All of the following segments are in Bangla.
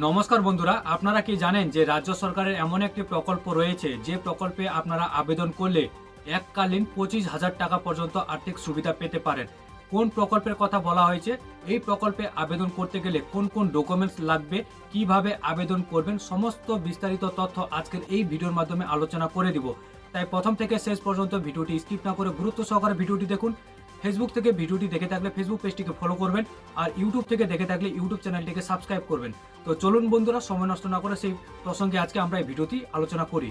নমস্কার বন্ধুরা, আপনারা কি জানেন যে রাজ্য সরকারের এমন একটি প্রকল্প রয়েছে, যে প্রকল্পে আপনারা আবেদন করলে এককালীন পঁচিশ হাজার টাকা পর্যন্ত আর্থিক সুবিধা পেতে পারেন। কোন প্রকল্পের কথা বলা হয়েছে? এই প্রকল্পে আবেদন করতে গেলে কোন কোন ডকুমেন্টস লাগবে? কীভাবে আবেদন করবেন? সমস্ত বিস্তারিত তথ্য আজকের এই ভিডিওর মাধ্যমে আলোচনা করে দিব। তাই প্রথম থেকে শেষ পর্যন্ত ভিডিওটি স্কিপ না করে গুরুত্ব সহকারে ভিডিওটি দেখুন। ফেসবুক থেকে ভিডিওটি দেখে থাকলে ফেসবুক পেজটিকে ফলো করবেন আর ইউটিউব থেকে দেখে থাকলে ইউটিউব চ্যানেলটিকে সাবস্ক্রাইব করবেন। তো চলুন বন্ধুরা, সময় নষ্ট না করে সেই প্রসঙ্গে আজকে আমরা এই ভিডিওটি আলোচনা করি।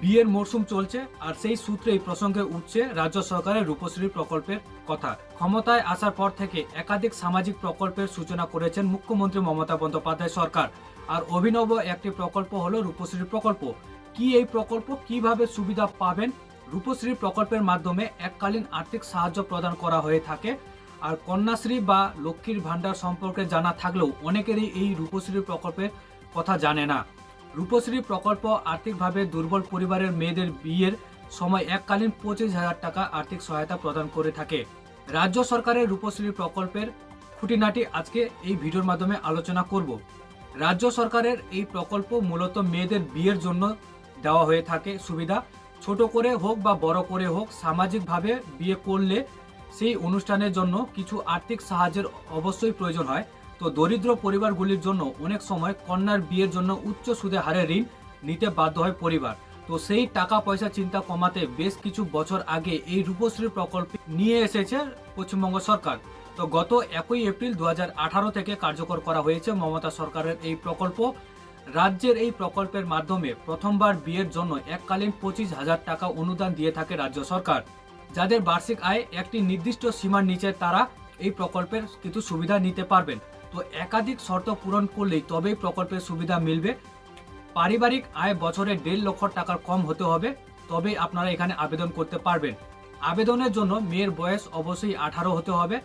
বিয়ের মরশুম চলছে আর সেই সূত্রে এই প্রসঙ্গে উঠছে রাজ্য সরকারের রূপশ্রী প্রকল্পের কথা। ক্ষমতায় আসার পর থেকে একাধিক সামাজিক প্রকল্পের সূচনা করেছেন মুখ্যমন্ত্রী মমতা বন্দ্যোপাধ্যায় সরকার। আর অভিনব একটি প্রকল্প হলো রূপশ্রী প্রকল্প। কি এই প্রকল্প? কীভাবে সুবিধা পাবেন? রূপশ্রী প্রকল্পের মাধ্যমে এককালীন আর্থিক সাহায্য প্রদান করা হয়ে থাকে। আর কন্যাশ্রী বা লক্ষ্মীর ভাণ্ডার সম্পর্কে জানা থাকলেও অনেকেরই এই রূপশ্রী প্রকল্পের কথা জানে না। রূপশ্রী প্রকল্প আর্থিকভাবে দুর্বল পরিবারের মেয়েদের বিয়ের সময় এককালীন পঁচিশ হাজার টাকা আর্থিক সহায়তা প্রদান করে থাকে। রাজ্য সরকারের রূপশ্রী প্রকল্পের খুঁটিনাটি আজকে এই ভিডিওর মাধ্যমে আলোচনা করব। রাজ্য সরকারের এই প্রকল্প মূলত মেয়েদের বিয়ের জন্য দেওয়া হয়ে থাকে সুবিধা। ছোট করে হোক বা বড় করে হোক সামাজিকভাবে বিয়ে করলে সেই অনুষ্ঠানের জন্য কিছু আর্থিক সাহায্যের অবশ্যই প্রয়োজন হয়। তো দরিদ্র পরিবারগুলির জন্য অনেক সময় কন্যার বিয়ের জন্য উচ্চ সুদে হারে ঋণ নিতে বাধ্য হয় পরিবার। তো সেই টাকা পয়সা চিন্তা কমাতে বেশ কিছু বছর আগে এই রূপশ্রী প্রকল্প নিয়ে এসেছে পশ্চিমবঙ্গ সরকার। তো গত একই এপ্রিল দু হাজার আঠারো থেকে কার্যকর করা হয়েছে মমতা সরকারের এই প্রকল্প। রাজ্যের এই প্রকল্পের মাধ্যমে প্রথমবার বিয়ের জন্য এককালীন পঁচিশ হাজার টাকা অনুদান দিয়ে থাকে রাজ্য সরকার, যাদের বার্ষিক আয় একটি নির্দিষ্ট সীমার নিচে তারা এই প্রকল্পের কিছু সুবিধা নিতে পারবেন। তো একাধিক শর্ত পূরণ করলেই তবেই প্রকল্পের সুবিধা মিলবে। পারিবারিক আয় বছরে দেড় লক্ষ টাকার কম হতে হবে, তবেই আপনারা এখানে আবেদন করতে পারবেন। আবেদনের জন্য মেয়ের বয়স অবশ্যই আঠারো হতে হবে।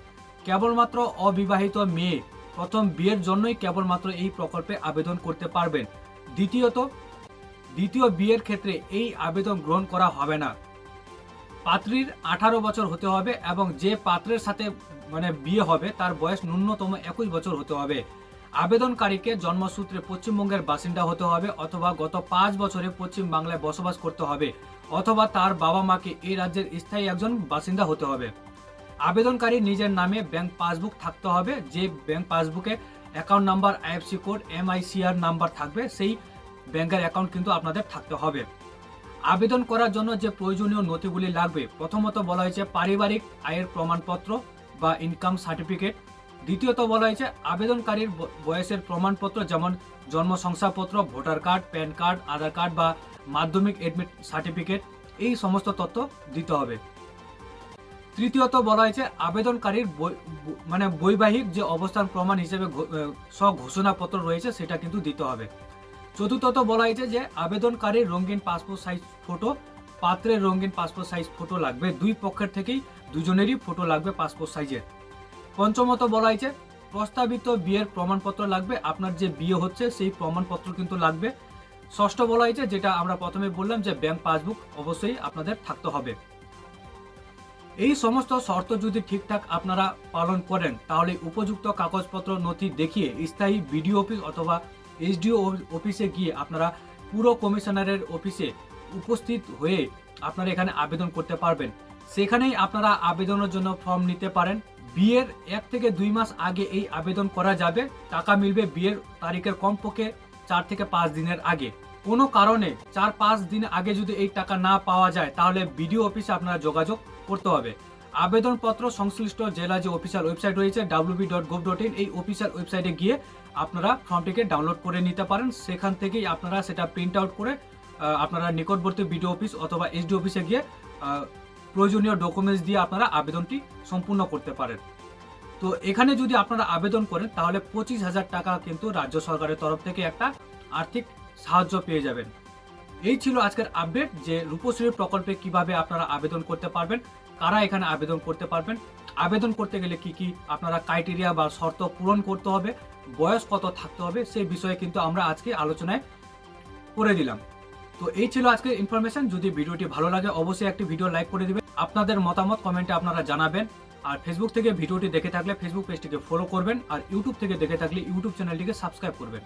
কেবলমাত্র অবিবাহিত মেয়ে প্রথম বিয়ের জন্যই কেবলমাত্র এই প্রকল্পে আবেদন করতে পারবেন। দ্বিতীয়ত, দ্বিতীয় বিয়ের ক্ষেত্রে এই আবেদন গ্রহণ করা হবে না। পাত্রীর আঠারো বছর হতে হবে এবং যে পাত্রের সাথে মানে বিয়ে হবে তার বয়স ন্যূনতম একুশ বছর হতে হবে। আবেদনকারীকে জন্মসূত্রে পশ্চিমবঙ্গের বাসিন্দা হতে হবে অথবা গত পাঁচ বছরে পশ্চিম বাংলায় বসবাস করতে হবে অথবা তার বাবা মাকে এই রাজ্যের স্থায়ী একজন বাসিন্দা হতে হবে। আবেদনকারী নিজের নামে ব্যাংক পাসবুক থাকতে হবে। যে ব্যাংক পাসবুকে account number, IFC code, MICR number থাকবে, সেই ব্যাংকের অ্যাকাউন্ট কিন্তু আপনাদের থাকতে হবে। আবেদন করার জন্য যে প্রয়োজনীয় নথিগুলি লাগবে, প্রথমত বলা হয়েছে পারিবারিক আয়ের প্রমাণপত্র বা ইনকাম সার্টিফিকেট দ্বিতীয়ত বলা হয়েছে আবেদনকারীর বয়সের প্রমাণপত্র, যেমন জন্ম শংসাপত্র voter card, PAN card, Aadhaar card বা মাধ্যমিক এডমিট সার্টিফিকেট এই সমস্ত তথ্য দিতে হবে। তৃতীয়ত বলা হয়েছে আবেদনকারীর মানে বৈবাহিক যে অবস্থান প্রমাণ হিসেবে ঘো- আহ, স্বঘোষণাপত্র রয়েছে সেটা কিন্তু দিতে হবে। চতুর্থত বলা হয়েছে যে আবেদনকারীর রঙিন পাসপোর্ট সাইজ ফটো পাত্রের রঙিন পাসপোর্ট সাইজ ফটো লাগবে। দুই পক্ষের থেকেই দুজনেরই ফটো লাগবে পাসপোর্ট সাইজের। পঞ্চমত বলা হয়েছে প্রস্তাবিত বিয়ের প্রমাণপত্র লাগবে আপনার যে বিয়ে হচ্ছে সেই প্রমাণপত্র কিন্তু লাগবে। ষষ্ঠ বলা হয়েছে যেটা আমরা প্রথমে বললাম যে ব্যাংক পাসবুক অবশ্যই আপনাদের থাকতে হবে। এই সমস্ত শর্ত যদি ঠিকঠাক আপনারা পালন করেন, তাহলে উপযুক্ত কাগজপত্র, নথি দেখিয়ে স্থায়ী বিডিও অফিস অথবা এসডিও অফিসে গিয়ে আপনারা পুরো কমিশনারের অফিসে উপস্থিত হয়ে আপনারা এখানে আবেদন করতে পারবেন। সেখানেই আপনারা আবেদনের জন্য ফর্ম নিতে পারেন। বিয়ের এক থেকে দুই মাস আগে এই আবেদন করা যাবে। টাকা মিলবে বিয়ের তারিখের কমপক্ষে চার থেকে পাঁচ দিনের আগে। কোনো কারণে চার পাঁচ দিন আগে যদি এই টাকা না পাওয়া যায়, তাহলে বিডিও অফিসে আপনারা যোগাযোগ করতে হবে। আবেদনপত্র সংশ্লিষ্ট জেলা যে অফিসিয়াল ওয়েবসাইট রয়েছে WB dot gov dot in এই অফিসিয়াল ওয়েবসাইটে গিয়ে আপনারা ফর্মটিকে ডাউনলোড করে নিতে পারেন। সেখান থেকেই আপনারা সেটা প্রিন্ট আউট করে আপনারা নিকটবর্তী বিডিও অফিস অথবা এসডি অফিসে গিয়ে প্রয়োজনীয় ডকুমেন্টস দিয়ে আপনারা আবেদনটি সম্পূর্ণ করতে পারেন। তো এখানে যদি আপনারা আবেদন করেন, তাহলে পঁচিশ হাজার টাকা কিন্তু রাজ্য সরকারের তরফ থেকে একটা আর্থিক সাহায্য পেয়ে যাবেন। এই ছিল আজকের আপডেট যে রূপশ্রী প্রকল্পে কীভাবে আপনারা আবেদন করতে পারবেন, কারা এখানে আবেদন করতে পারবেন, আবেদন করতে গেলে কি কি আপনারা ক্রাইটেরিয়া বা শর্ত পূরণ করতে হবে, বয়স কত থাকতে হবে, সেই বিষয়ে কিন্তু আমরা আজকে আলোচনায় করে দিলাম। তো এই ছিল আজকের ইনফরমেশন যদি ভিডিওটি ভালো লাগে অবশ্যই একটি ভিডিও লাইক করে দিবেন, আপনাদের মতামত কমেন্টে আপনারা জানাবেন, আর ফেসবুক থেকে ভিডিওটি দেখে থাকলে ফেসবুক পেজটিকে ফলো করবেন, আর ইউটিউব থেকে দেখে থাকলে ইউটিউব চ্যানেলটিকে সাবস্ক্রাইব করবেন।